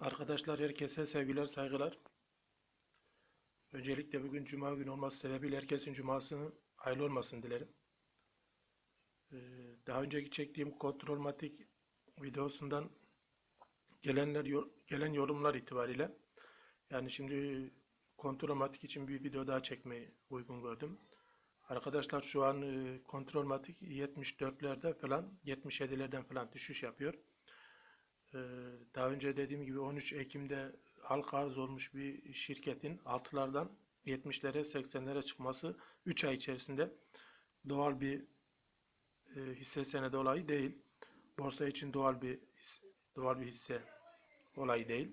Arkadaşlar herkese sevgiler, saygılar. Öncelikle bugün Cuma günü olması sebebiyle herkesin Cumasını hayırlı olmasını dilerim. Ee, Daha önceki çektiğim kontrolmatik videosundan gelenler gelen yorumlar itibariyle yani şimdi kontrolmatik için bir video daha çekmeyi uygun gördüm. Arkadaşlar şu an e, kontrolmatik 74'lerde falan 77'lerden falan düşüş yapıyor. Ee, Daha önce dediğim gibi 13 Ekim'de halka arz olmuş bir şirketin 6'lardan 70'lere 80'lere çıkması 3 ay içerisinde doğal bir e, hisse senedi olayı değil. Borsa için doğal bir doğal bir hisse olayı değil.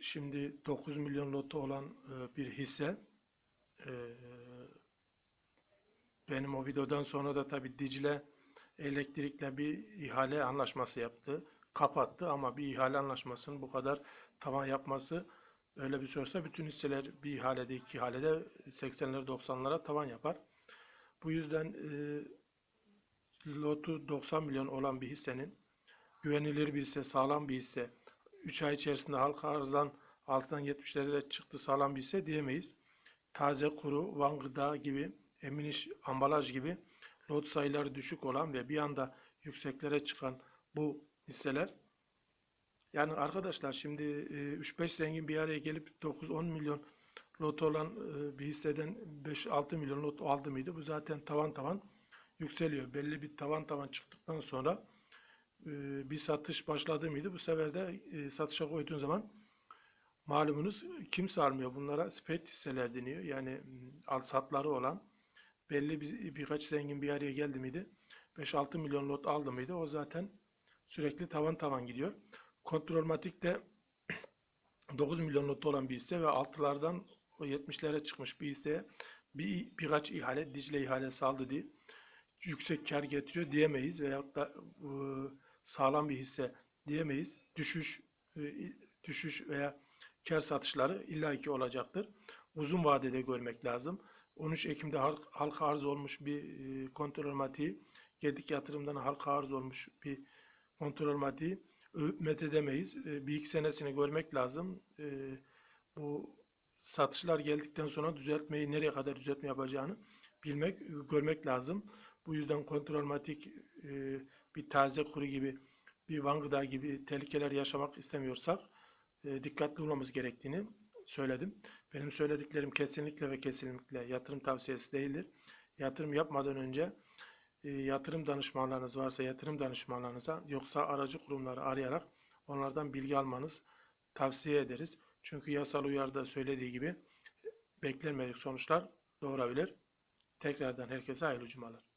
Şimdi 9 milyon lotu olan e, bir hisse e, benim o videodan sonra da tabii Dicle Elektrik'le bir ihale anlaşması yaptı. Kapattı ama bir ihale anlaşmasının bu kadar tavan yapması öyle bir sorsa bütün hisseler bir ihalede iki ihalede 80'lere 90'lara tavan yapar. Bu yüzden e, lotu 90 milyon olan bir hissenin güvenilir bir hisse, sağlam bir hisse 3 ay içerisinde halka arzdan altından 70'lere de çıktı sağlam bir hisse diyemeyiz. Taze kuru, Van Gıda gibi, Eminiş ambalaj gibi lot sayıları düşük olan ve bir anda yükseklere çıkan bu hisseler yani arkadaşlar şimdi e, 3-5 zengin bir araya gelip 9-10 milyon lot olan e, bir hisseden 5-6 milyon lot aldı mıydı? Bu zaten tavan tavan yükseliyor. Belli bir tavan tavan çıktıktan sonra e, bir satış başladı mıydı? Bu sefer de e, satışa koyduğun zaman malumunuz kimse almıyor. Bunlara spet hisseler deniyor. Yani al satları olan belli bir, birkaç zengin bir araya geldi miydi? 5-6 milyon lot aldı mıydı? O zaten sürekli tavan tavan gidiyor. Kontrolmatik de 9 milyon lot olan bir hisse ve altılardan o 70'lere çıkmış bir hisseye bir, birkaç ihale, Dicle ihalesi aldı diye yüksek kar getiriyor diyemeyiz veyahut da e, sağlam bir hisse diyemeyiz. Düşüş e, düşüş veya kar satışları illaki olacaktır. Uzun vadede görmek lazım. 13 Ekim'de halk, halka arz olmuş bir e, kontrolmatiği, Gedik yatırımdan halka arz olmuş bir kontrolmatiği övüp methedemeyiz. E, bir iki senesini görmek lazım. E, bu satışlar geldikten sonra düzeltmeyi nereye kadar düzeltme yapacağını bilmek, görmek lazım. Bu yüzden kontrolmatik e, bir taze kuru gibi bir Van gibi tehlikeler yaşamak istemiyorsak dikkatli olmamız gerektiğini söyledim. Benim söylediklerim kesinlikle ve kesinlikle yatırım tavsiyesi değildir. Yatırım yapmadan önce e, yatırım danışmanlarınız varsa yatırım danışmanlarınıza yoksa aracı kurumları arayarak onlardan bilgi almanız tavsiye ederiz. Çünkü yasal uyarıda söylediği gibi beklenmedik sonuçlar doğurabilir. Tekrardan herkese hayırlı cumalar.